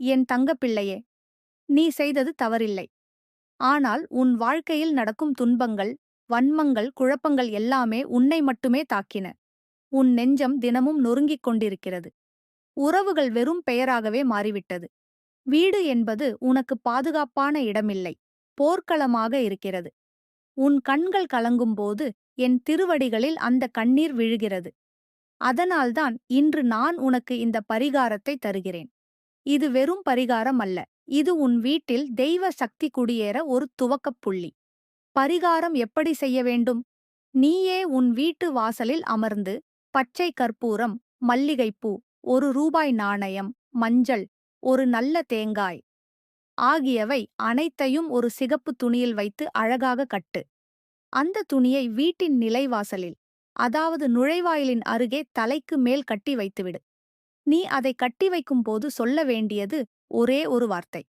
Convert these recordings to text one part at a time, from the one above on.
என் தங்கப்பிள்ளையே நீ செய்தது தவறில்லை. ஆனால் உன் வாழ்க்கையில் நடக்கும் துன்பங்கள் வன்மங்கள் குழப்பங்கள் எல்லாமே உன்னை மட்டுமே தாக்கின. உன் நெஞ்சம் தினமும் நொறுங்கிக் கொண்டிருக்கிறது. உறவுகள் வெறும் பெயராகவே மாறிவிட்டது. வீடு என்பது உனக்கு பாதுகாப்பான இடமில்லை போர்க்களமாக இருக்கிறது. உன் கண்கள் கலங்கும்போது என் திருவடிகளில் அந்த கண்ணீர் விழுகிறது. அதனால்தான் இன்று நான் உனக்கு இந்த பரிகாரத்தை தருகிறேன். இது வெறும் பரிகாரம் அல்ல இது உன் வீட்டில் தெய்வ சக்தி குடியேற ஒரு துவக்கப் புள்ளி. பரிகாரம் எப்படி செய்ய வேண்டும்? நீயே உன் வீட்டு வாசலில் அமர்ந்து பச்சை கற்பூரம் மல்லிகைப்பூ ஒரு ரூபாய் நாணயம் மஞ்சள் ஒரு நல்ல தேங்காய் ஆகியவை அனைத்தையும் ஒரு சிகப்பு துணியில் வைத்து அழகாக கட்டு. அந்த துணியை வீட்டின் நிலைவாசலில் அதாவது நுழைவாயிலின் அருகே தலைக்கு மேல் கட்டி வைத்துவிடு. நீ அதை கட்டி வைக்கும் போது சொல்ல வேண்டியது ஒரே ஒரு வார்த்தை.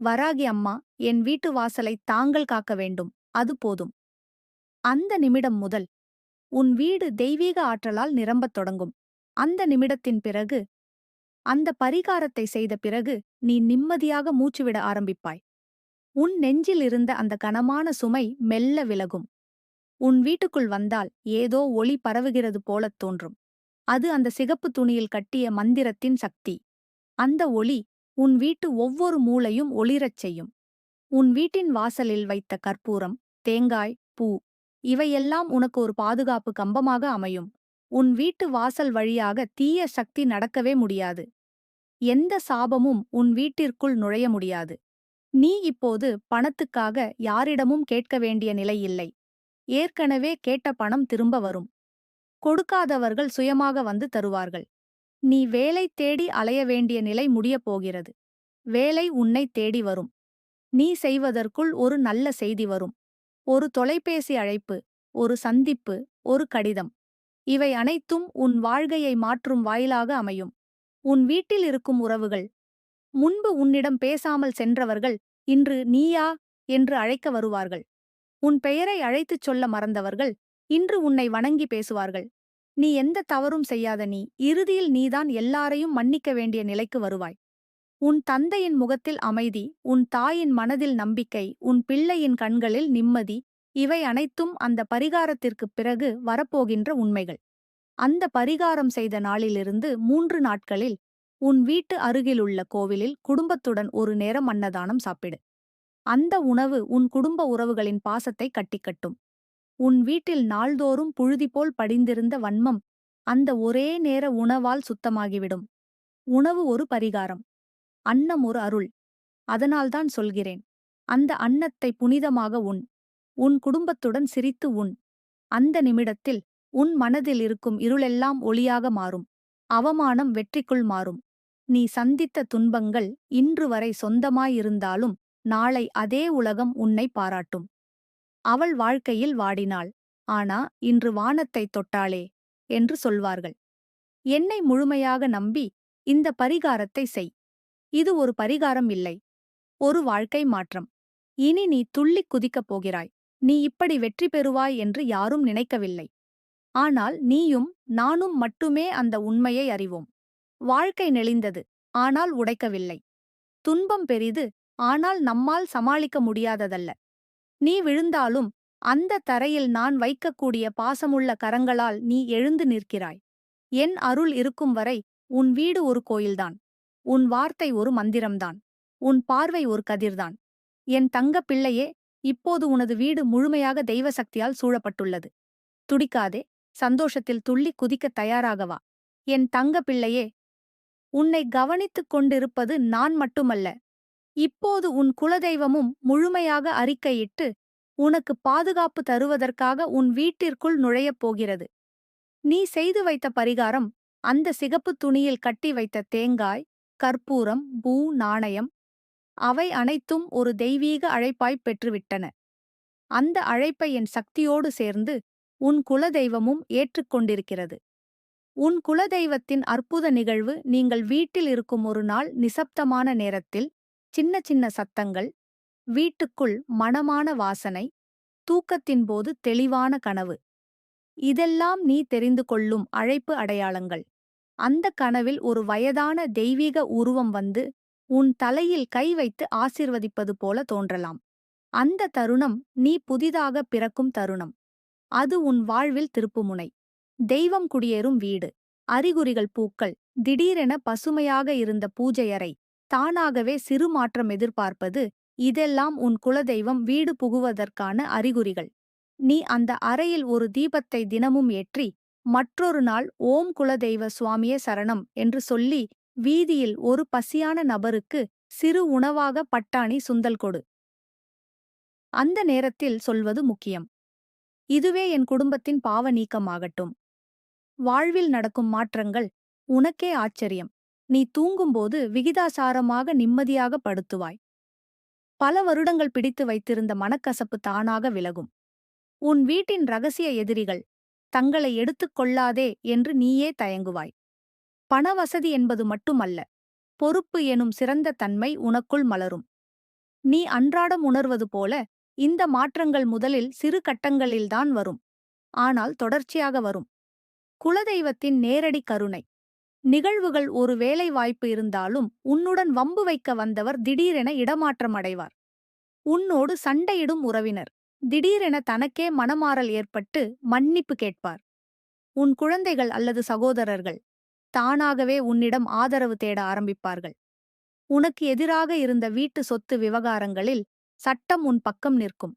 வராகி அம்மா என் வீட்டு வாசலை தாங்கள் காக்க வேண்டும். அது போதும். அந்த நிமிடம் முதல் உன் வீடு தெய்வீக ஆற்றலால் நிரம்பத் தொடங்கும். அந்த நிமிடத்தின் பிறகு அந்த பரிகாரத்தை செய்த பிறகு நீ நிம்மதியாக மூச்சுவிட ஆரம்பிப்பாய். உன் நெஞ்சில் இருந்த அந்த கனமான சுமை மெல்ல விலகும். உன் வீட்டுக்குள் வந்தால் ஏதோ ஒளி பரவுகிறது போலத் தோன்றும். அது அந்த சிகப்பு துணியில் கட்டிய மந்திரத்தின் சக்தி. அந்த ஒளி உன் வீட்டு ஒவ்வொரு மூளையும் ஒளிரச் செய்யும். உன் வீட்டின் வாசலில் வைத்த கற்பூரம் தேங்காய் பூ இவையெல்லாம் உனக்கு ஒரு பாதுகாப்பு கம்பமாக அமையும். உன் வீட்டு வாசல் வழியாக தீய சக்தி நடக்கவே முடியாது. எந்த சாபமும் உன் வீட்டிற்குள் நுழைய முடியாது. நீ இப்போது பணத்துக்காக யாரிடமும் கேட்க வேண்டிய நிலை இல்லை. ஏற்கனவே கேட்ட பணம் திரும்ப வரும். கொடுக்காதவர்கள் சுயமாக வந்து தருவார்கள். நீ வேலை தேடி அலைய வேண்டிய நிலை முடியப் போகிறது. வேலை உன்னை தேடி வரும். நீ செய்வதற்குள் ஒரு நல்ல செய்தி வரும். ஒரு தொலைபேசி அழைப்பு ஒரு சந்திப்பு ஒரு கடிதம். இவை அனைத்தும் உன் வாழ்கையை மாற்றும் வாயிலாக அமையும். உன் வீட்டில் இருக்கும் உறவுகள். முன்பு உன்னிடம் பேசாமல் சென்றவர்கள் இன்று நீயா? என்று அழைக்க வருவார்கள். உன் பெயரை அழைத்துச் சொல்ல மறந்தவர்கள் இன்று உன்னை வணங்கி பேசுவார்கள். நீ எந்த தவறும் செய்யாத நீ இறுதியில் நீதான் எல்லாரையும் மன்னிக்க வேண்டிய நிலைக்கு வருவாய். உன் தந்தையின் முகத்தில் அமைதி உன் தாயின் மனதில் நம்பிக்கை உன் பிள்ளையின் கண்களில் நிம்மதி இவை அனைத்தும் அந்த பரிகாரத்திற்குப் பிறகு வரப்போகின்ற உண்மைகள். அந்த பரிகாரம் செய்த நாளிலிருந்து மூன்று நாட்களில் உன் வீட்டு அருகிலுள்ள கோவிலில் குடும்பத்துடன் ஒரு நேரம் அன்னதானம் சாப்பிடு. அந்த உணவு உன் குடும்ப உறவுகளின் பாசத்தை கட்டிக்கட்டும். உன் வீட்டில் நாள்தோறும் புழுதிபோல் படிந்திருந்த வன்மம் அந்த ஒரே நேர உணவால் சுத்தமாகிவிடும். உணவு ஒரு பரிகாரம். அன்னம் ஒரு அருள். அதனால்தான் சொல்கிறேன். அந்த அன்னத்தை புனிதமாக உண். உன் குடும்பத்துடன் சிரித்து உண். அந்த நிமிடத்தில் உன் மனதில் இருக்கும் இருளெல்லாம் ஒளியாக மாறும். அவமானம் வெற்றிக்குள் மாறும். நீ சந்தித்த துன்பங்கள் இன்று வரை சொந்தமாயிருந்தாலும் நாளை அதே உலகம் உன்னை பாராட்டும். அவள் வாழ்க்கையில் வாடினாள். ஆனா இன்று வானத்தை தொட்டாளே என்று சொல்வார்கள். என்னை முழுமையாக நம்பி இந்த பரிகாரத்தை செய். இது ஒரு பரிகாரம் இல்லை. ஒரு வாழ்க்கை மாற்றம். இனி நீ துள்ளிக் குதிக்கப் போகிறாய். நீ இப்படி வெற்றி பெறுவாய் என்று யாரும் நினைக்கவில்லை. ஆனால் நீயும் நானும் மட்டுமே அந்த உண்மையை அறிவோம். வாழ்க்கை நெளிந்தது ஆனால் உடைக்கவில்லை. துன்பம் பெரிது ஆனால் நம்மால் சமாளிக்க முடியாததல்ல. நீ விழுந்தாலும் அந்த தரையில் நான் வைக்கக்கூடிய பாசமுள்ள கரங்களால் நீ எழுந்து நிற்கிறாய். என் அருள் இருக்கும் வரை உன் வீடு ஒரு கோயில்தான். உன் வார்த்தை ஒரு மந்திரம்தான். உன் பார்வை ஒரு கதிர்தான். என் தங்க பிள்ளையே இப்போது உனது வீடு முழுமையாக தெய்வ சக்தியால் சூழப்பட்டுள்ளது. துடிக்காதே சந்தோஷத்தில் துள்ளி குதிக்கத் தயாராகவா என் தங்க பிள்ளையே உன்னை கவனித்துக் கொண்டிருப்பது நான் மட்டுமல்ல இப்போது உன் குலதெய்வமும் முழுமையாக அறிக்கையிட்டு உனக்கு பாதுகாப்பு தருவதற்காக உன் வீட்டிற்குள் நுழையப் போகிறது. நீ செய்து வைத்த பரிகாரம் அந்த சிகப்பு துணியில் கட்டி வைத்த தேங்காய் கற்பூரம் பூ நாணயம் அவை அனைத்தும் ஒரு தெய்வீக அழைப்பாய்ப் பெற்றுவிட்டன. அந்த அழைப்பை என் சக்தியோடு சேர்ந்து உன் குலதெய்வமும் ஏற்றுக்கொண்டிருக்கிறது உன் குலதெய்வத்தின் அற்புத நிகழ்வு நீங்கள் வீட்டில் இருக்கும் ஒரு நாள் நிசப்தமான நேரத்தில் சின்ன சின்ன சத்தங்கள் வீட்டுக்குள் மணமான வாசனை தூக்கத்தின் போது தெளிவான கனவு. இதெல்லாம் நீ தெரிந்து கொள்ளும் அழைப்பு அடையாளங்கள். அந்த கனவில் ஒரு வயதான தெய்வீக உருவம் வந்து உன் தலையில் கை வைத்து ஆசிர்வதிப்பது போல தோன்றலாம். அந்த தருணம் நீ புதிதாக பிறக்கும் தருணம். அது உன் வாழ்வில் திருப்புமுனை. தெய்வம் குடியேறும் வீடு. அறிகுறிகள் பூக்கள். திடீரென பசுமையாக இருந்த பூஜையறை தானாகவே சிறு மாற்றம் எதிர்பார்ப்பது இதெல்லாம் உன் குலதெய்வம் வீடு புகுவதற்கான அறிகுறிகள். நீ அந்த அறையில் ஒரு தீபத்தை தினமும் ஏற்றி மற்றொரு நாள் ஓம் குலதெய்வ சுவாமியே சரணம் என்று சொல்லி வீதியில் ஒரு பசியான நபருக்கு சிறு உணவாக பட்டாணி சுந்தல் கொடு. அந்த நேரத்தில் சொல்வது முக்கியம். இதுவே என் குடும்பத்தின் பாவ நீக்கமாகட்டும். வாழ்வில் நடக்கும் மாற்றங்கள் உனக்கே ஆச்சரியம். நீ தூங்கும்போது விகிதாசாரமாக நிம்மதியாக படுத்துவாய். பல வருடங்கள் பிடித்து வைத்திருந்த மனக்கசப்பு தானாக விலகும். உன் வீட்டின் ரகசிய எதிரிகள் தங்களை எடுத்துக் கொள்ளாதே என்று நீயே தயங்குவாய். பணவசதி என்பது மட்டுமல்ல பொறுப்பு எனும் சிறந்த தன்மை உனக்குள் மலரும். நீ அன்றாடம் உணர்வது போல இந்த மாற்றங்கள் முதலில் சிறு கட்டங்களில்தான் வரும் ஆனால் தொடர்ச்சியாக வரும். குலதெய்வத்தின் நேரடி கருணை நிகழ்வுகள் ஒரு வேலை வாய்ப்பு இருந்தாலும் உன்னுடன் வம்பு வைக்க வந்தவர் திடீரென இடமாற்றம் அடைவார். உன்னோடு சண்டையிடும் உறவினர். திடீரென தனக்கே மனமாறல் ஏற்பட்டு மன்னிப்பு கேட்பார். உன் குழந்தைகள் அல்லது சகோதரர்கள் தானாகவே உன்னிடம் ஆதரவு தேட ஆரம்பிப்பார்கள். உனக்கு எதிராக இருந்த வீட்டு சொத்து விவகாரங்களில் சட்டம் உன் பக்கம் நிற்கும்.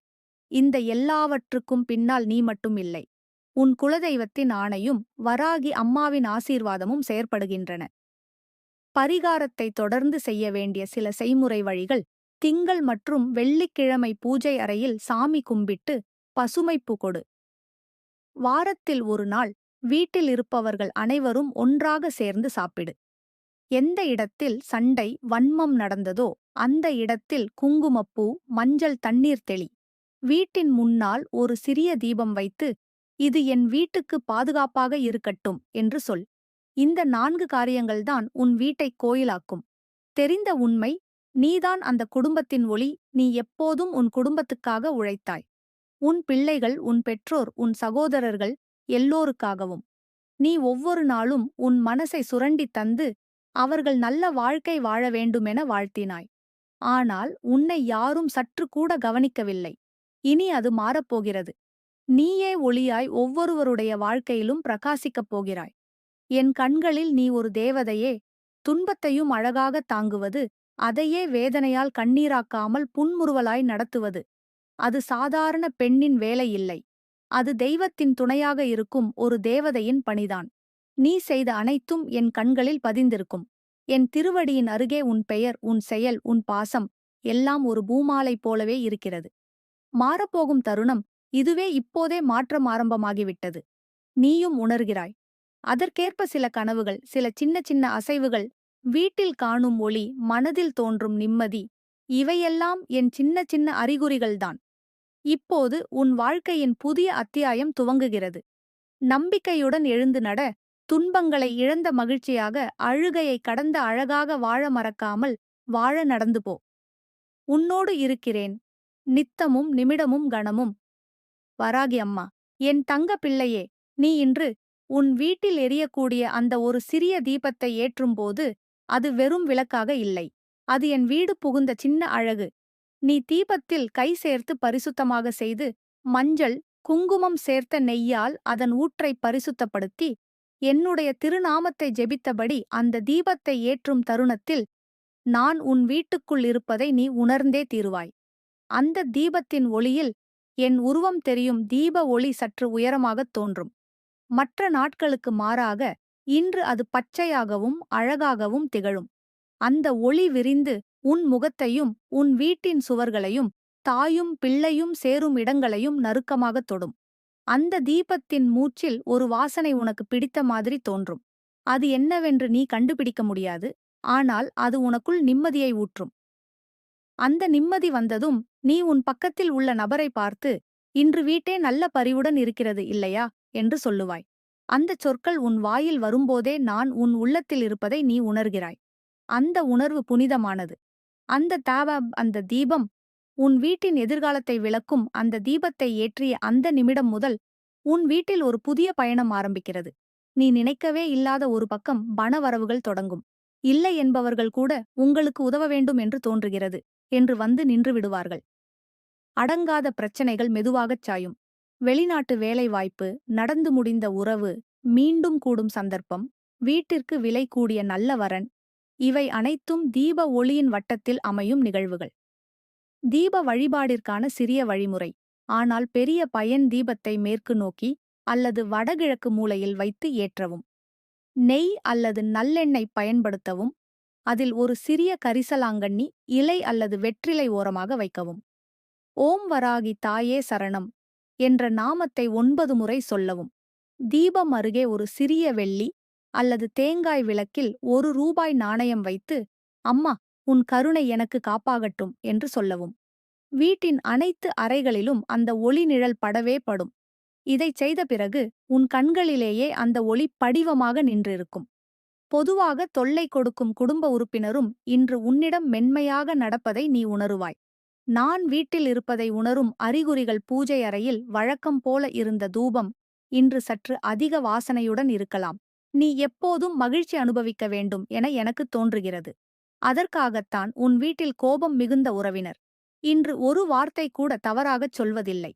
இந்த எல்லாவற்றுக்கும் பின்னால் நீ மட்டும் இல்லை. உன் குலதெய்வத்தின் ஆணையும் வராகி அம்மாவின் ஆசீர்வாதமும் செயற்படுகின்றன. பரிகாரத்தை தொடர்ந்து செய்ய வேண்டிய சில செய்முறை வழிகள் திங்கள் மற்றும் வெள்ளிக்கிழமை பூஜை அறையில் சாமி கும்பிட்டு பசுமைப்பு கொடு. வாரத்தில் ஒரு நாள் வீட்டில் இருப்பவர்கள் அனைவரும் ஒன்றாக சேர்ந்து சாப்பிடு. எந்த இடத்தில் சண்டை வன்மம் நடந்ததோ அந்த இடத்தில் குங்குமப்பூ மஞ்சள் தண்ணீர் தெளி. வீட்டின் முன்னால் ஒரு சிறிய தீபம் வைத்து இது என் வீட்டுக்கு பாதுகாப்பாக இருக்கட்டும் என்று சொல். இந்த நான்கு காரியங்கள்தான் உன் வீட்டை கோயிலாக்கும். தெரிந்த உண்மை நீதான் அந்த குடும்பத்தின் ஒளி நீ எப்போதும் உன் குடும்பத்துக்காக உழைத்தாய். உன் பிள்ளைகள் உன் பெற்றோர் உன் சகோதரர்கள் எல்லோருக்காகவும். நீ ஒவ்வொரு நாளும் உன் மனசை சுரண்டித் தந்து அவர்கள் நல்ல வாழ்க்கை வாழ வேண்டுமென வாழ்த்தினாய். ஆனால் உன்னை யாரும் சற்று கூட கவனிக்கவில்லை. இனி அது மாறப்போகிறது நீயே ஒளியாய் ஒவ்வொருவருடைய வாழ்க்கையிலும் பிரகாசிக்கப் போகிறாய். என் கண்களில் நீ ஒரு தேவதையே துன்பத்தையும் அழகாக தாங்குவது அதையே வேதனையால் கண்ணீராக்காமல் புன்முறுவலாய் நடத்துவது. அது சாதாரண பெண்ணின் வேலையில்லை அது தெய்வத்தின் துணையாக இருக்கும் ஒரு தேவதையின் பணிதான். நீ செய்த அனைத்தும் என் கண்களில் பதிந்திருக்கும். என் திருவடியின் அருகே உன் பெயர் உன் செயல் உன் பாசம் எல்லாம் ஒரு பூமாலை போலவே இருக்கிறது. மாறப்போகும் தருணம் இதுவே இப்போதே மாற்றம் ஆரம்பமாகிவிட்டது. நீயும் உணர்கிறாய். அதற்கேற்ப சில கனவுகள் சில சின்ன சின்ன அசைவுகள் வீட்டில் காணும் ஒளி மனதில் தோன்றும் நிம்மதி இவையெல்லாம் என் சின்ன சின்ன அறிகுறிகள்தான். இப்போது உன் வாழ்க்கையின் புதிய அத்தியாயம் துவங்குகிறது. நம்பிக்கையுடன் எழுந்து நட துன்பங்களை இழந்த மகிழ்ச்சியாக அழுகையை கடந்த அழகாக வாழ மறக்காமல் வாழ நடந்து போ. உன்னோடு இருக்கிறேன். நித்தமும் நிமிடமும் கணமும் வராகி அம்மா என் தங்க பிள்ளையே நீ இன்று உன் வீட்டில் எரியக்கூடிய அந்த ஒரு சிறிய தீபத்தை ஏற்றும்போது அது வெறும் விளக்காக இல்லை. அது என் வீடு புகுந்த சின்ன அழகு. நீ தீபத்தில் கை சேர்த்து பரிசுத்தமாக செய்து மஞ்சள் குங்குமம் சேர்த்த நெய்யால் அதன் ஊற்றை பரிசுத்தப்படுத்தி என்னுடைய திருநாமத்தை ஜெபித்தபடி அந்த தீபத்தை ஏற்றும் தருணத்தில் நான் உன் வீட்டுக்குள் இருப்பதை நீ உணர்ந்தே தீருவாய். அந்த தீபத்தின் ஒளியில் என் உருவம் தெரியும் தீப ஒளி சற்று உயரமாகத் தோன்றும். மற்ற நாட்களுக்கு மாறாக இன்று அது பச்சையாகவும் அழகாகவும் திகழும். அந்த ஒளி விரிந்து உன் முகத்தையும் உன் வீட்டின் சுவர்களையும் தாயும் பிள்ளையும் சேரும் இடங்களையும் நறுக்கமாகத் தொடும். அந்த தீபத்தின் மூச்சில் ஒரு வாசனை உனக்கு பிடித்த மாதிரி தோன்றும். அது என்னவென்று நீ கண்டுபிடிக்க முடியாது. ஆனால் அது உனக்குள் நிம்மதியை ஊற்றும். அந்த நிம்மதி வந்ததும் நீ உன் பக்கத்தில் உள்ள நபரை பார்த்து இன்று வீட்டே நல்ல பரிவுடன் இருக்கிறது இல்லையா? என்று சொல்லுவாய். அந்தச் சொற்கள் உன் வாயில் வரும்போதே நான் உன் உள்ளத்தில் இருப்பதை நீ உணர்கிறாய். அந்த உணர்வு புனிதமானது. அந்த தாவ அந்த தீபம் உன் வீட்டின் எதிர்காலத்தை விளக்கும் அந்த தீபத்தை ஏற்றிய அந்த நிமிடம் முதல் உன் வீட்டில் ஒரு புதிய பயணம் ஆரம்பிக்கிறது. நீ நினைக்கவே இல்லாத ஒரு பக்கம் பணவரவுகள் தொடங்கும். இல்லை என்பவர்கள் கூட உங்களுக்கு உதவ வேண்டும் என்று தோன்றுகிறது. என்று வந்து நின்று விடுவார்கள். அடங்காத பிரச்சனைகள் மெதுவாகச் சாயும். வெளிநாட்டு வேலைவாய்ப்பு நடந்து முடிந்த உறவு மீண்டும் கூடும் சந்தர்ப்பம் வீட்டிற்கு விலை கூடிய நல்ல வரன் இவை அனைத்தும் தீப ஒளியின் வட்டத்தில் அமையும் நிகழ்வுகள். தீப வழிபாடிற்கான சிறிய வழிமுறை. ஆனால் பெரிய பயன் தீபத்தை மேற்கு நோக்கி அல்லது வடகிழக்கு மூலையில் வைத்து ஏற்றவும். நெய் அல்லது நல்லெண்ணெய் பயன்படுத்தவும் அதில் ஒரு சிறிய கரிசலாங்கண்ணி இலை அல்லது வெற்றிலை ஓரமாக வைக்கவும். ஓம் வராகி தாயே சரணம் என்ற நாமத்தை ஒன்பது முறை சொல்லவும். தீபம் அருகே ஒரு சிறிய வெள்ளி அல்லது தேங்காய் விளக்கில் ஒரு ரூபாய் நாணயம் வைத்து அம்மா உன் கருணை எனக்கு காப்பாகட்டும் என்று சொல்லவும். வீட்டின் அனைத்து அறைகளிலும் அந்த ஒளி நிழல் படவே படும். இதைச் செய்த பிறகு உன் கண்களிலேயே அந்த ஒளி படிவமாக நின்றிருக்கும். பொதுவாக தொல்லை கொடுக்கும் குடும்ப உறுப்பினரும் இன்று உன்னிடம் மென்மையாக நடப்பதை நீ உணருவாய். நான் வீட்டில் இருப்பதை உணரும் அறிகுறிகள் பூஜை அறையில் வழக்கம் போல இருந்த தூபம் இன்று சற்று அதிக வாசனையுடன் இருக்கலாம். நீ எப்போதும் மகிழ்ச்சி அனுபவிக்க வேண்டும் என எனக்கு தோன்றுகிறது. அதற்காகத்தான் உன் வீட்டில் கோபம் மிகுந்த உறவினர். இன்று ஒரு வார்த்தை கூட தவறாகச் சொல்வதில்லை.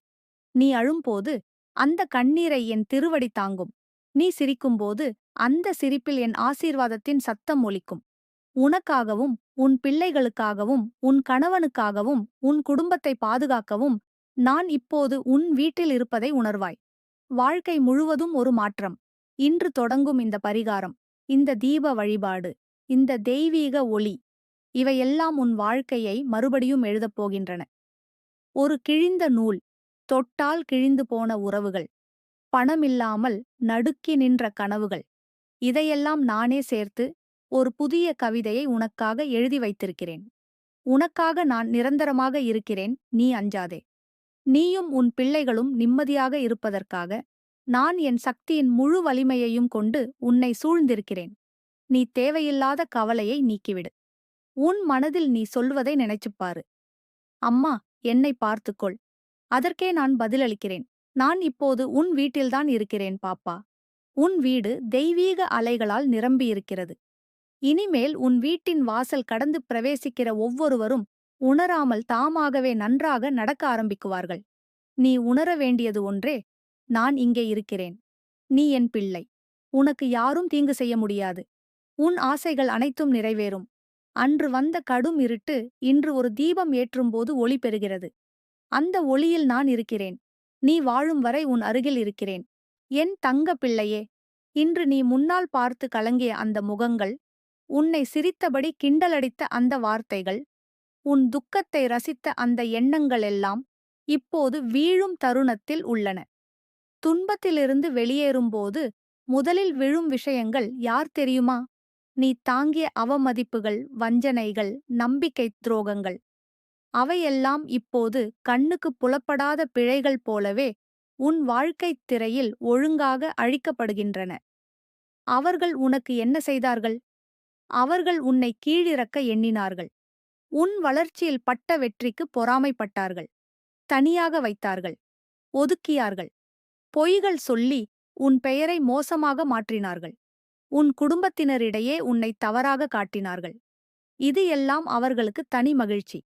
நீ அழும்போது அந்த கண்ணீரை என் திருவடி தாங்கும். நீ சிரிக்கும்போது அந்த சிரிப்பில் என் ஆசீர்வாதத்தின் சத்தம் ஒலிக்கும். உனக்காகவும் உன் பிள்ளைகளுக்காகவும் உன் கணவனுக்காகவும் உன் குடும்பத்தை பாதுகாக்கவும் நான் இப்போது உன் வீட்டில் இருப்பதை உணர்வாய். வாழ்க்கை முழுவதும் ஒரு மாற்றம். இன்று தொடங்கும் இந்த பரிகாரம் இந்த தீப வழிபாடு இந்த தெய்வீக ஒளி இவையெல்லாம் உன் வாழ்க்கையை மறுபடியும் எழுதப் போகின்றன. ஒரு கிழிந்த நூல் தொட்டால் கிழிந்து போன உறவுகள். பணமில்லாமல் நடுக்கி நின்ற கனவுகள். இதையெல்லாம் நானே சேர்த்து ஒரு புதிய கவிதையை உனக்காக எழுதி வைத்திருக்கிறேன். உனக்காக நான் நிரந்தரமாக இருக்கிறேன் நீ அஞ்சாதே. நீயும் உன் பிள்ளைகளும் நிம்மதியாக இருப்பதற்காக நான் என் சக்தியின் முழு வலிமையையும் கொண்டு உன்னை சூழ்ந்திருக்கிறேன். நீ தேவையில்லாத கவலையை நீக்கிவிடு. உன் மனதில் நீ சொல்வதை நினைச்சுப்பாரு. அம்மா என்னை பார்த்துக்கொள். அதற்கே நான் பதிலளிக்கிறேன். நான் இப்போது உன் வீட்டில்தான் இருக்கிறேன் பாப்பா. உன் வீடு தெய்வீக அலைகளால் நிரம்பியிருக்கிறது இனிமேல் உன் வீட்டின் வாசல் கடந்து பிரவேசிக்கிற ஒவ்வொருவரும் உணராமல் தாமாகவே நன்றாக நடக்க ஆரம்பிக்குவார்கள். நீ உணர வேண்டியது ஒன்றே நான் இங்கே இருக்கிறேன். நீ என் பிள்ளை. உனக்கு யாரும் தீங்கு செய்ய முடியாது. உன் ஆசைகள் அனைத்தும் நிறைவேறும். அன்று வந்த கடும் இருட்டு இன்று ஒரு தீபம் ஏற்றும்போது ஒளி பெறுகிறது. அந்த ஒளியில் நான் இருக்கிறேன். நீ வாழும் வரை உன் அருகில் இருக்கிறேன். என் தங்க பிள்ளையே இன்று நீ முன்னால் பார்த்து கலங்கிய அந்த முகங்கள் உன்னை சிரித்தபடி கிண்டலடித்த அந்த வார்த்தைகள் உன் துக்கத்தை ரசித்த அந்த எண்ணங்களெல்லாம் இப்போது வீழும் தருணத்தில் உள்ளன. துன்பத்திலிருந்து வெளியேறும்போது முதலில் விழும் விஷயங்கள் யார் தெரியுமா? நீ தாங்கிய அவமதிப்புகள் வஞ்சனைகள் நம்பிக்கை துரோகங்கள். அவையெல்லாம் இப்போது கண்ணுக்கு புலப்படாத பிழைகள் போலவே உன் வாழ்க்கைத் திரையில் ஒழுங்காக அழிக்கப்படுகின்றன. அவர்கள் உனக்கு என்ன செய்தார்கள்? அவர்கள் உன்னை கீழிறக்க எண்ணினார்கள். உன் வளர்ச்சியில் பட்ட வெற்றிக்கு பொறாமைப்பட்டார்கள். தனியாக வைத்தார்கள். ஒதுக்கியார்கள். பொய்கள் சொல்லி உன் பெயரை மோசமாக மாற்றினார்கள். உன் குடும்பத்தினரிடையே உன்னை தவறாக காட்டினார்கள். இது எல்லாம் அவர்களுக்கு தனி மகிழ்ச்சி.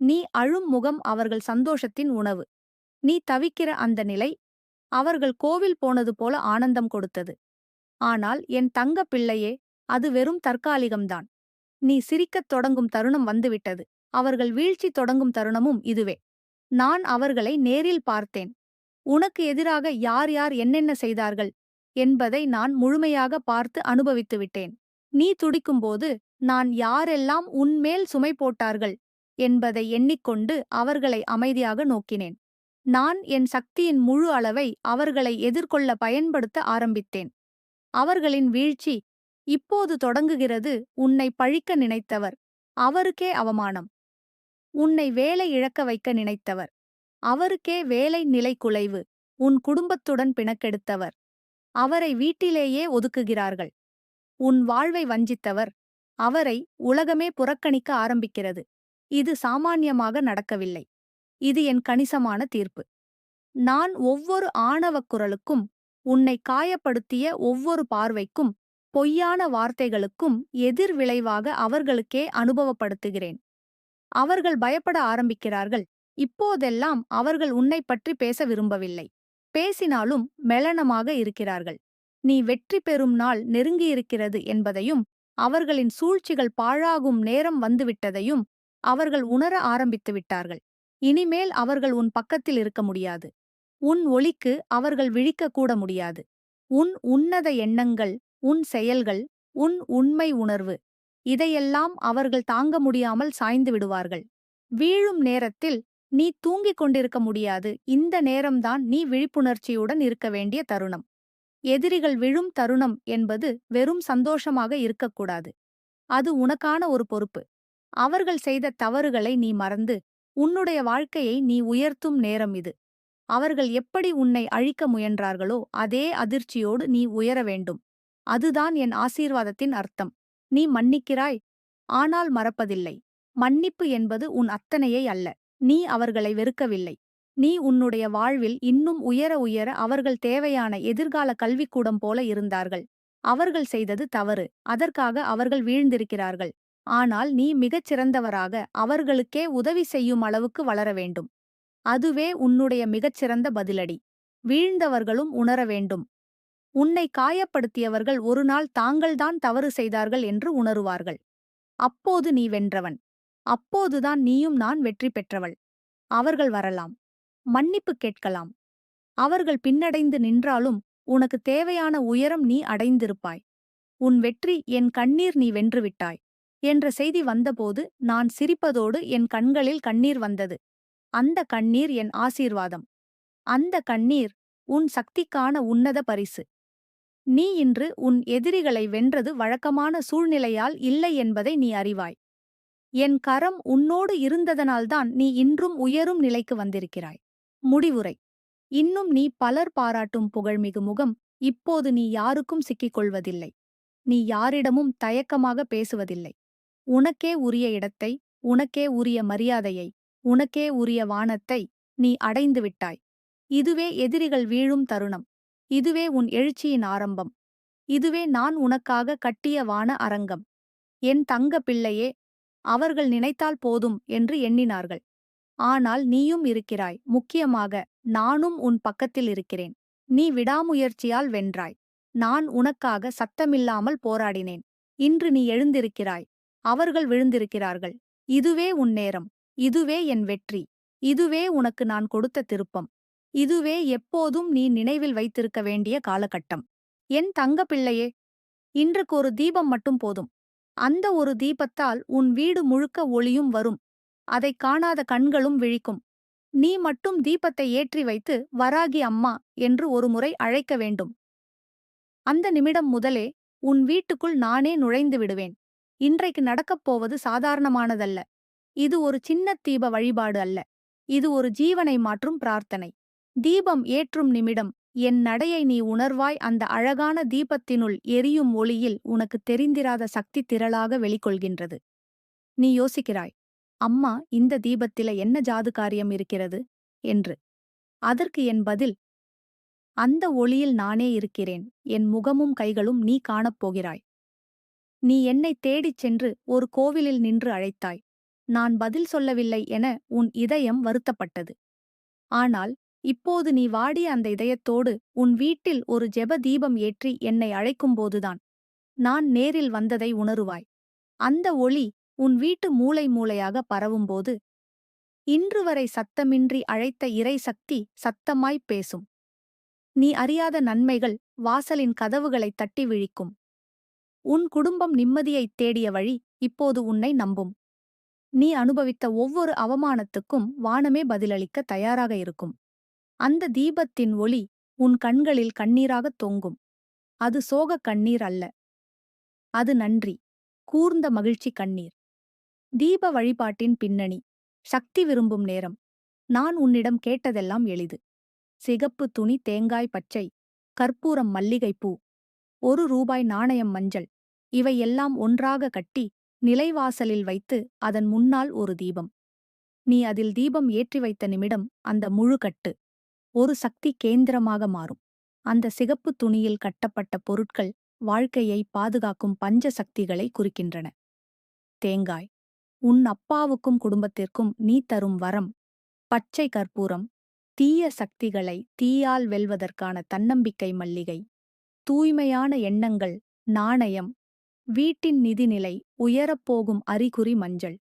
நீ அழும் முகம் அவர்கள் சந்தோஷத்தின் உணவு. நீ தவிக்கிற அந்த நிலை அவர்கள் கோவில் போனது போல ஆனந்தம் கொடுத்தது. ஆனால் என் தங்க பிள்ளையே அது வெறும் தற்காலிகம்தான். நீ சிரிக்கத் தொடங்கும் தருணம் வந்துவிட்டது. அவர்கள் வீழ்ச்சி தொடங்கும் தருணமும் இதுவே. நான் அவர்களை நேரில் பார்த்தேன். உனக்கு எதிராக யார் யார் என்னென்ன செய்தார்கள் என்பதை நான் முழுமையாக பார்த்து அனுபவித்து விட்டேன். நீ துடிக்கும்போது நான் யாரெல்லாம் உன்மேல் சுமை போட்டார்கள் என்பதை எண்ணிக்கொண்டு அவர்களை அமைதியாக நோக்கினேன். நான் என் சக்தியின் முழு அளவை அவர்களை எதிர்கொள்ள பயன்படுத்த ஆரம்பித்தேன். அவர்களின் வீழ்ச்சி இப்போது தொடங்குகிறது உன்னை பழிக்க நினைத்தவர். அவருக்கே அவமானம். உன்னை வேலை இழக்க வைக்க நினைத்தவர். அவருக்கே வேலை நிலை குலைவு. உன் குடும்பத்துடன் பிணக்கெடுத்தவர். அவரை வீட்டிலேயே ஒதுக்குகிறார்கள். உன் வாழ்வை வஞ்சித்தவர். அவரை உலகமே புறக்கணிக்க ஆரம்பிக்கிறது. இது சாமானியமாக நடக்கவில்லை. இது என் கணிசமான தீர்ப்பு. நான் ஒவ்வொரு ஆணவக் குரலுக்கும் உன்னை காயப்படுத்திய ஒவ்வொரு பார்வைக்கும் பொய்யான வார்த்தைகளுக்கும் எதிர் விளைவாக அவர்களுக்கே அனுபவப்படுத்துகிறேன். அவர்கள் பயப்பட ஆரம்பிக்கிறார்கள். இப்போதெல்லாம் அவர்கள் உன்னை பற்றி பேச விரும்பவில்லை. பேசினாலும் மெளனமாக இருக்கிறார்கள். நீ வெற்றி பெறும் நாள் நெருங்கியிருக்கிறது என்பதையும் அவர்களின் சூழ்ச்சிகள் பாழாகும் நேரம் வந்துவிட்டதையும் அவர்கள் உணர ஆரம்பித்து விட்டார்கள். இனிமேல் அவர்கள் உன் பக்கத்தில் இருக்க முடியாது. உன் ஒளிக்கு அவர்கள் விழிக்க கூட முடியாது. உன் உன்னத எண்ணங்கள் உன் செயல்கள் உன் உண்மை உணர்வு இதையெல்லாம் அவர்கள் தாங்க முடியாமல் சாய்ந்து விடுவார்கள். வீழும் நேரத்தில் நீ தூங்கிக் கொண்டிருக்க முடியாது. இந்த நேரம்தான் நீ விழிப்புணர்ச்சியுடன் இருக்க வேண்டிய தருணம். எதிரிகள் விழும் தருணம் என்பது வெறும் சந்தோஷமாக இருக்கக்கூடாது. அது உனக்கான ஒரு பொறுப்பு. அவர்கள் செய்த தவறுகளை நீ மறந்து உன்னுடைய வாழ்க்கையை நீ உயர்த்தும் நேரம் இது. அவர்கள் எப்படி உன்னை அழிக்க முயன்றார்களோ அதே அதிர்ச்சியோடு நீ உயர வேண்டும். அதுதான் என் ஆசீர்வாதத்தின் அர்த்தம். நீ மன்னிக்கிறாய் ஆனால் மறப்பதில்லை. மன்னிப்பு என்பது உன் அத்தனையை அல்ல. நீ அவர்களை வெறுக்கவில்லை. நீ உன்னுடைய வாழ்வில் இன்னும் உயர உயர அவர்கள் தேவையான எதிர்கால கல்விக்கூடம் போல இருந்தார்கள். அவர்கள் செய்தது தவறு. அதற்காக அவர்கள் வீழ்ந்திருக்கிறார்கள். ஆனால் நீ மிகச் சிறந்தவராக அவர்களுக்கே உதவி செய்யும் அளவுக்கு வளர வேண்டும். அதுவே உன்னுடைய மிகச்சிறந்த பதிலடி. வீழ்ந்தவர்களும் உணர வேண்டும். உன்னை காயப்படுத்தியவர்கள் ஒருநாள் தாங்கள்தான் தவறு செய்தார்கள் என்று உணருவார்கள். அப்போது நீ வென்றவன். அப்போதுதான் நீயும் நான் வெற்றி பெற்றவள். அவர்கள் வரலாம். மன்னிப்பு கேட்கலாம். அவர்கள் பின்னடைந்து நின்றாலும் உனக்கு தேவையான உயரம் நீ அடைந்திருப்பாய். உன் வெற்றி என் கண்ணீர் நீ வென்றுவிட்டாய் என்ற செய்தி வந்தபோது நான் சிரிப்பதோடு என் கண்களில் கண்ணீர் வந்தது. அந்த கண்ணீர் என் ஆசீர்வாதம். அந்த கண்ணீர் உன் சக்திக்கான உன்னத பரிசு. நீ இன்று உன் எதிரிகளை வென்றது வழக்கமான சூழ்நிலையால் இல்லை என்பதை நீ அறிவாய். என் கரம் உன்னோடு இருந்ததனால்தான் நீ இன்றும் உயரும் நிலைக்கு வந்திருக்கிறாய். முடிவுரை. இன்னும் நீ பலர் பாராட்டும் புகழ்மிகு முகம் இப்போது நீ யாருக்கும் சிக்கிக் கொள்வதில்லை. நீ யாரிடமும் தயக்கமாக பேசுவதில்லை. உனக்கே உரிய இடத்தை உனக்கே உரிய மரியாதையை உனக்கே உரிய வானத்தை நீ அடைந்து விட்டாய். இதுவே எதிரிகள் வீழும் தருணம். இதுவே உன் எழுச்சியின் ஆரம்பம். இதுவே நான் உனக்காக கட்டிய வான அரங்கம். என் தங்க பிள்ளையே அவர்கள் நினைத்தால் போதும் என்று எண்ணினார்கள். ஆனால் நீயும் இருக்கிறாய். முக்கியமாக நானும் உன் பக்கத்தில் இருக்கிறேன். நீ விடாமுயற்சியால் வென்றாய். நான் உனக்காக சத்தமில்லாமல் போராடினேன். இன்று நீ எழுந்திருக்கிறாய். அவர்கள் விழுந்திருக்கிறார்கள். இதுவே உன் நேரம். இதுவே என் வெற்றி. இதுவே உனக்கு நான் கொடுத்த திருப்பம். இதுவே எப்போதும் நீ நினைவில் வைத்திருக்க வேண்டிய காலகட்டம். என் தங்க பிள்ளையே இன்றுக்கு ஒரு தீபம் மட்டும் போதும். அந்த ஒரு தீபத்தால் உன் வீடு முழுக்க ஒளியும் வரும். அதைக் காணாத கண்களும் விழிக்கும். நீ மட்டும் தீபத்தை ஏற்றி வைத்து வராகி அம்மா என்று ஒருமுறை அழைக்க வேண்டும். அந்த நிமிடம் முதலே உன் வீட்டுக்குள் நானே நுழைந்து விடுவேன். இன்றைக்கு நடக்கப் போவது சாதாரணமானதல்ல. இது ஒரு சின்ன தீப வழிபாடு அல்ல. இது ஒரு ஜீவனை மாற்றும் பிரார்த்தனை. தீபம் ஏற்றும் நிமிடம் என் நடையை நீ உணர்வாய் அந்த அழகான தீபத்தினுள் எரியும் ஒளியில் உனக்கு தெரிந்திராத சக்தி திரளாக வெளிக்கொள்கின்றது. நீ யோசிக்கிறாய் அம்மா இந்த தீபத்தில என்ன ஜாது காரியம் இருக்கிறது? என்று. அதற்கு என் பதில் அந்த ஒளியில் நானே இருக்கிறேன். என் முகமும் கைகளும் நீ காணப்போகிறாய் நீ என்னை தேடிச் சென்று ஒரு கோவிலில் நின்று அழைத்தாய். நான் பதில் சொல்லவில்லை என உன் இதயம் வருத்தப்பட்டது. ஆனால் இப்போது நீ வாடிய அந்த இதயத்தோடு உன் வீட்டில் ஒரு ஜெப தீபம் ஏற்றி என்னை அழைக்கும்போதுதான் நான் நேரில் வந்ததை உணருவாய். அந்த ஒளி உன் வீட்டு மூளை மூளையாக பரவும்போது இன்று வரை சத்தமின்றி அழைத்த இறை சக்தி சத்தமாய்ப் பேசும். நீ அறியாத நன்மைகள் வாசலின் கதவுகளைத் தட்டி விழிக்கும். உன் குடும்பம் நிம்மதியைத் தேடிய வழி இப்போது உன்னை நம்பும். நீ அனுபவித்த ஒவ்வொரு அவமானத்துக்கும் வானமே பதிலளிக்க தயாராக இருக்கும். அந்த தீபத்தின் ஒளி உன் கண்களில் கண்ணீராகத் தொங்கும். அது சோகக் கண்ணீர் அல்ல. அது நன்றி கூர்ந்த மகிழ்ச்சி கண்ணீர். தீப வழிபாட்டின் பின்னணி சக்தி விரும்பும் நேரம். நான் உன்னிடம் கேட்டதெல்லாம் எளிது. சிகப்பு துணி தேங்காய் பச்சை கற்பூரம் மல்லிகைப்பூ. ஒரு ரூபாய் நாணயம் மஞ்சள். இவையெல்லாம் ஒன்றாக கட்டி நிலைவாசலில் வைத்து அதன் முன்னால் ஒரு தீபம். நீ அதில் தீபம் ஏற்றி வைத்த நிமிடம் அந்த முழு கட்டு ஒரு சக்தி கேந்திரமாக மாறும். அந்த சிகப்பு துணியில் கட்டப்பட்ட பொருட்கள் வாழ்க்கையை பாதுகாக்கும் பஞ்ச சக்திகளை குறிக்கின்றன. தேங்காய். உன் அப்பாவுக்கும் குடும்பத்திற்கும் நீ தரும் வரம் பச்சை கற்பூரம் தீய சக்திகளை தீயால் வெல்வதற்கான தன்னம்பிக்கை மல்லிகை தூய்மையான எண்ணங்கள் நாணயம் வீட்டின் நிதிநிலை உயரப்போகும் அறிகுறி மஞ்சள்.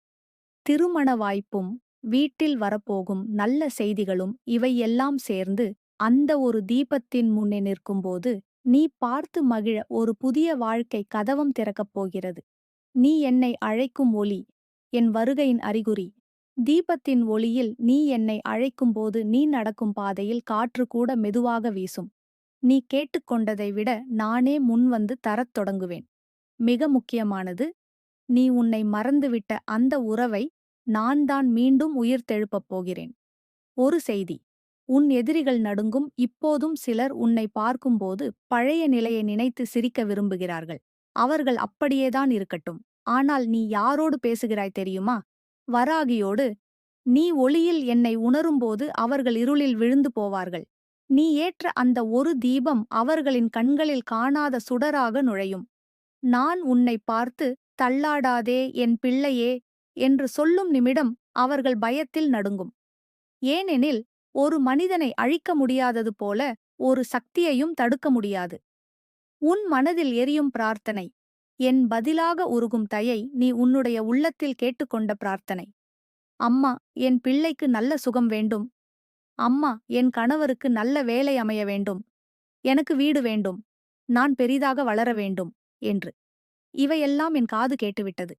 திருமண வாய்ப்பும் வீட்டில் வரப்போகும் நல்ல செய்திகளும் இவையெல்லாம் சேர்ந்து அந்த ஒரு தீபத்தின் முன்னே நிற்கும்போது நீ பார்த்து மகிழ ஒரு புதிய வாழ்க்கை கதவம் திறக்கப் போகிறது. நீ என்னை அழைக்கும் ஒளி என் வருகையின் அறிகுறி. தீபத்தின் ஒளியில் நீ என்னை அழைக்கும்போது நீ நடக்கும் பாதையில் காற்று கூட மெதுவாக வீசும். நீ கேட்டுக்கொண்டதை விட நானே முன்வந்து தரத் தொடங்குவேன். மிக முக்கியமானது. நீ உன்னை மறந்துவிட்ட அந்த உறவை நான் தான் மீண்டும் உயிர்த்தெழுப்பப் போகிறேன். ஒரு செய்தி. உன் எதிரிகள் நடுங்கும் இப்போதும் சிலர் உன்னை பார்க்கும்போது பழைய நிலையை நினைத்து சிரிக்க விரும்புகிறார்கள். அவர்கள் அப்படியேதான் இருக்கட்டும். ஆனால் நீ யாரோடு பேசுகிறாய் தெரியுமா? வராகியோடு. நீ ஒளியில் என்னை உணரும்போது அவர்கள் இருளில் விழுந்து போவார்கள். நீ ஏற்ற அந்த ஒரு தீபம் அவர்களின் கண்களில் காணாத சுடராக நுழையும். நான் உன்னை பார்த்து தள்ளாடாதே என் பிள்ளையே என்று சொல்லும் நிமிடம் அவர்கள் பயத்தில் நடுங்கும். ஏனெனில் ஒரு மனிதனை அழிக்க முடியாதது போல ஒரு சக்தியையும் தடுக்க முடியாது. உன் மனதில் எரியும் பிரார்த்தனை என் பதிலாக உருகும் தயை நீ உன்னுடைய உள்ளத்தில் கேட்டுக்கொண்ட பிரார்த்தனை. அம்மா என் பிள்ளைக்கு நல்ல சுகம் வேண்டும். அம்மா என் கணவருக்கு நல்ல வேலை அமைய வேண்டும். எனக்கு வீடு வேண்டும். நான் பெரிதாக வளர வேண்டும். என்று. இவையெல்லாம் என் காது கேட்டுவிட்டது.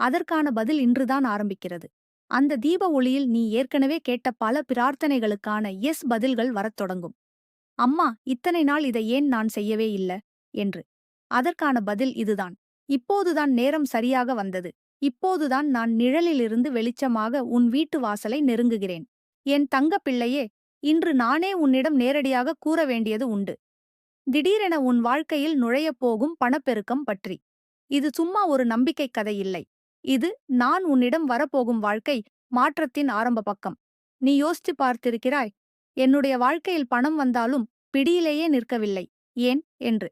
அதற்கான பதில் இன்றுதான் ஆரம்பிக்கிறது. அந்த தீப ஒளியில் நீ ஏற்கனவே கேட்ட பல பிரார்த்தனைகளுக்கான எஸ் பதில்கள் வரத் தொடங்கும். அம்மா இத்தனை நாள் இதை ஏன் நான் செய்யவே இல்ல? என்று. அதற்கான பதில் இதுதான். இப்போதுதான் நேரம் சரியாக வந்தது. இப்போதுதான் நான் நிழலிலிருந்து வெளிச்சமாக உன் வீட்டு வாசலை நெருங்குகிறேன். என் தங்க பிள்ளையே இன்று நானே உன்னிடம் நேரடியாக கூற வேண்டியது உண்டு. திடீரென உன் வாழ்க்கையில் நுழையப் போகும் பணப்பெருக்கம் பற்றி. இது சும்மா ஒரு நம்பிக்கை கதை இல்லை. இது நான் உன்னிடம் வரப்போகும் வாழ்க்கை மாற்றத்தின் ஆரம்ப பக்கம். நீ யோசித்து பார்த்திருக்கிறாய் என்னுடைய வாழ்க்கையில் பணம் வந்தாலும் பிடியிலேயே நிற்கவில்லை. ஏன்? என்று.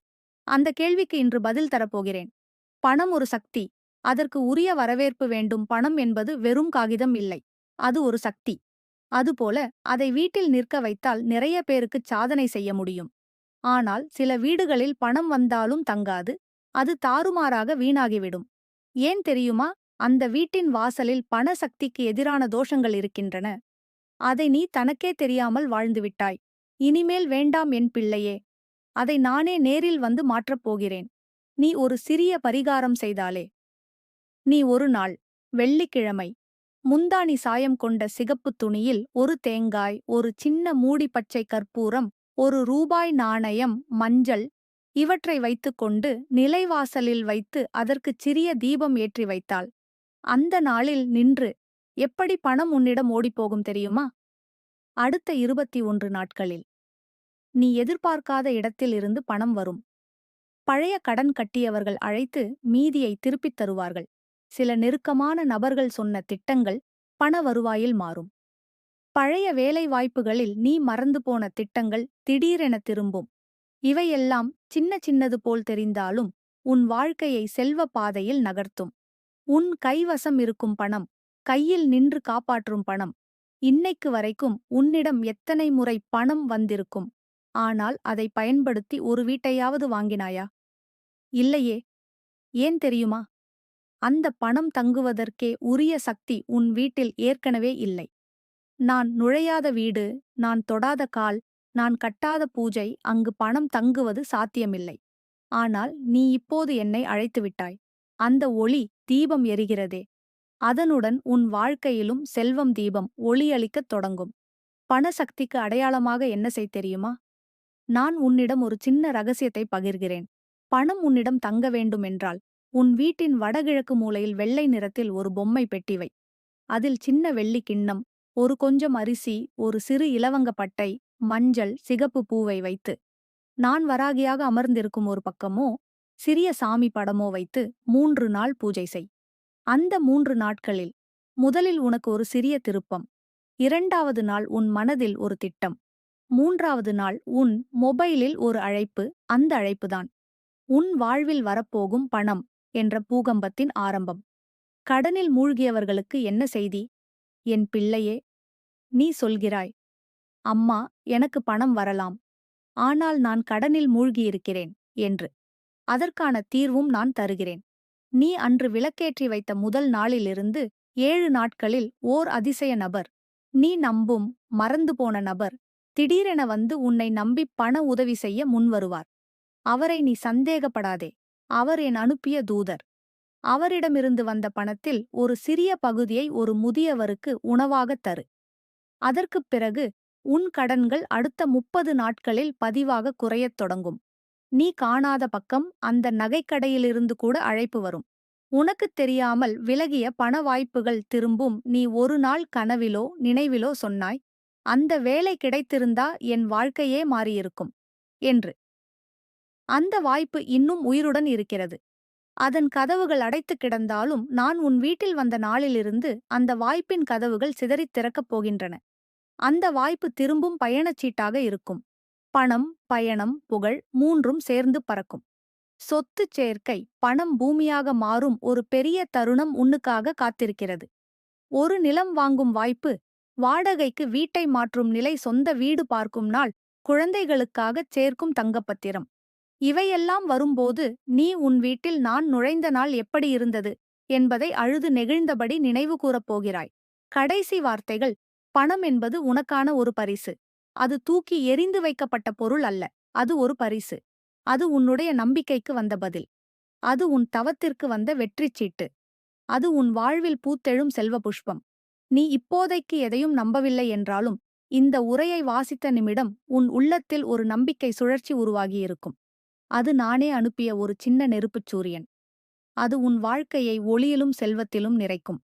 அந்த கேள்விக்கு இன்று பதில் தரப்போகிறேன். பணம் ஒரு சக்தி. அதற்கு உரிய வரவேற்பு வேண்டும் பணம் என்பது வெறும் காகிதம் இல்லை. அது ஒரு சக்தி. அதுபோல அதை வீட்டில் நிற்க வைத்தால் நிறைய பேருக்கு சாதனை செய்ய முடியும். ஆனால் சில வீடுகளில் பணம் வந்தாலும் தங்காது. அது தாறுமாறாக வீணாகிவிடும். ஏன் தெரியுமா? அந்த வீட்டின் வாசலில் பண சக்திக்கு எதிரான தோஷங்கள் இருக்கின்றன. அதை நீ தனக்கே தெரியாமல் வாழ்ந்துவிட்டாய் இனிமேல் வேண்டாம் என் பிள்ளையே. அதை நானே நேரில் வந்து மாற்றப் போகிறேன். நீ ஒரு சிறிய பரிகாரம் செய்தாலே. நீ ஒரு நாள் வெள்ளிக்கிழமை முந்தாணி சாயம் கொண்ட சிகப்புத் துணியில் ஒரு தேங்காய் ஒரு சின்ன மூடி பச்சை கற்பூரம் ஒரு ரூபாய் நாணயம் மஞ்சள் இவற்றை வைத்துக்கொண்டு நிலைவாசலில் வைத்து அதற்குச் சிறிய தீபம் ஏற்றி வைத்தாள். அந்த நாளில் நின்று எப்படி பணம் உன்னிடம் ஓடிப்போகும் தெரியுமா? அடுத்த இருபத்தி ஒன்று நாட்களில். நீ எதிர்பார்க்காத இடத்தில் இருந்து பணம் வரும். பழைய கடன் கட்டியவர்கள் அழைத்து மீதியை திருப்பித் தருவார்கள். சில நெருக்கமான நபர்கள் சொன்ன திட்டங்கள் பண வருவாயில் மாறும். பழைய வேலை வாய்ப்புகளில் நீ மறந்து போன திட்டங்கள் திடீரென திரும்பும். இவையெல்லாம் சின்ன சின்னது போல் தெரிந்தாலும் உன் வாழ்க்கையை செல்வ பாதையில் நகர்த்தும். உன் கைவசம் இருக்கும் பணம் கையில் நின்று காப்பாற்றும் பணம். இன்னைக்கு வரைக்கும் உன்னிடம் எத்தனை முறை பணம் வந்திருக்கும்? ஆனால் அதை பயன்படுத்தி ஒரு வீட்டையாவது வாங்கினாயா? இல்லையே. ஏன் தெரியுமா? அந்த பணம் தங்குவதற்கே உரிய சக்தி உன் வீட்டில் ஏற்கனவே இல்லை. நான் நுழையாத வீடு நான் தொடாத கால் நான் கட்டாத பூஜை அங்கு பணம் தங்குவது சாத்தியமில்லை. ஆனால் நீ இப்போது என்னை அழைத்துவிட்டாய் அந்த ஒளி தீபம் எரிகிறதே. அதனுடன் உன் வாழ்க்கையிலும் செல்வம் தீபம் ஒளியளிக்கத் தொடங்கும். பணசக்திக்கு அடையாளமாக என்ன செய் தெரியுமா? நான் உன்னிடம் ஒரு சின்ன ரகசியத்தை பகிர்கிறேன். பணம் உன்னிடம் தங்க வேண்டுமென்றால் உன் வீட்டின் வடகிழக்கு மூலையில் வெள்ளை நிறத்தில் ஒரு பொம்மை பெட்டிவை அதில் சின்ன வெள்ளி கிண்ணம் ஒரு கொஞ்சம் அரிசி ஒரு சிறு இலவங்க பட்டை மஞ்சள் சிகப்பு பூவை வைத்து நான் வராகியாக அமர்ந்திருக்கும் ஒரு பக்கமோ சிறிய சாமி படமோ வைத்து மூன்று நாள் பூஜை செய். அந்த மூன்று நாட்களில் முதலில் உனக்கு ஒரு சிறிய திருப்பம் இரண்டாவது நாள் உன் மனதில் ஒரு திட்டம் மூன்றாவது நாள் உன் மொபைலில் ஒரு அழைப்பு அந்த அழைப்புதான். உன் வாழ்வில் வரப்போகும் பணம் என்ற பூகம்பத்தின் ஆரம்பம். கடனில் மூழ்கியவர்களுக்கு என்ன செய்தி? என் பிள்ளையே நீ சொல்கிறாய். அம்மா எனக்கு பணம் வரலாம். ஆனால் நான் கடனில் மூழ்கியிருக்கிறேன் என்று. அதற்கான தீர்வும் நான் தருகிறேன். நீ அன்று விளக்கேற்றி வைத்த முதல் நாளிலிருந்து ஏழு நாட்களில் ஓர் அதிசய நபர். நீ நம்பும் மறந்து போன நபர். திடீரென வந்து உன்னை நம்பி பண உதவி செய்ய முன்வருவார் அவரை நீ சந்தேகப்படாதே. அவர் என் அனுப்பிய தூதர். அவரிடமிருந்து வந்த பணத்தில் ஒரு சிறிய பகுதியை ஒரு முதியவருக்கு உணவாகத் தரு. அதற்குப் பிறகு உன் கடன்கள் அடுத்த முப்பது நாட்களில் பதிவாக குறையத் தொடங்கும். நீ காணாத பக்கம் அந்த நகைக்கடையிலிருந்து கூட அழைப்பு வரும். உனக்குத் தெரியாமல் விலகிய பண வாய்ப்புகள் திரும்பும் நீ ஒரு நாள் கனவிலோ நினைவிலோ சொன்னாய் அந்த வேலை கிடைத்திருந்தா என் வாழ்க்கையே மாறியிருக்கும் என்று. அந்த வாய்ப்பு இன்னும் உயிருடன் இருக்கிறது. அதன் கதவுகள் அடைத்து கிடந்தாலும் நான் உன் வீட்டில் வந்த நாளிலிருந்து அந்த வாய்ப்பின் கதவுகள் சிதறித் திறக்கப் போகின்றன. அந்த வாய்ப்பு திரும்பும் பயணச்சீட்டாக இருக்கும். பணம் பயணம் புகழ் மூன்றும் சேர்ந்து பறக்கும். சொத்து சேர்க்கை பணம் பூமியாக மாறும் ஒரு பெரிய தருணம் உன்னுக்காக காத்திருக்கிறது. ஒரு நிலம் வாங்கும் வாய்ப்பு வாடகைக்கு வீட்டை மாற்றும் நிலை சொந்த வீடு பார்க்கும் நாள் குழந்தைகளுக்காகச் சேர்க்கும் தங்கப்பத்திரம். இவையெல்லாம் வரும்போது நீ உன் வீட்டில் நான் நுழைந்த நாள் எப்படி இருந்தது? என்பதை அழுது நெகிழ்ந்தபடி நினைவு கூறப் போகிறாய். கடைசி வார்த்தைகள் பணம் என்பது உனக்கான ஒரு பரிசு. அது தூக்கி எரிந்து வைக்கப்பட்ட பொருள் அல்ல. அது ஒரு பரிசு. அது உன்னுடைய நம்பிக்கைக்கு வந்த பதில். அது உன் தவத்திற்கு வந்த வெற்றிச் சீட்டு. அது உன் வாழ்வில் பூத்தெழும் செல்வ புஷ்பம். நீ இப்போதைக்கு எதையும் நம்பவில்லை என்றாலும் இந்த உரையை வாசித்த நிமிடம் உன் உள்ளத்தில் ஒரு நம்பிக்கை சுழற்சி உருவாகியிருக்கும் அது நானே அனுப்பிய ஒரு சின்ன நெருப்புச் சூரியன். அது உன் வாழ்க்கையை ஒளியிலும் செல்வத்திலும் நிறைக்கும்.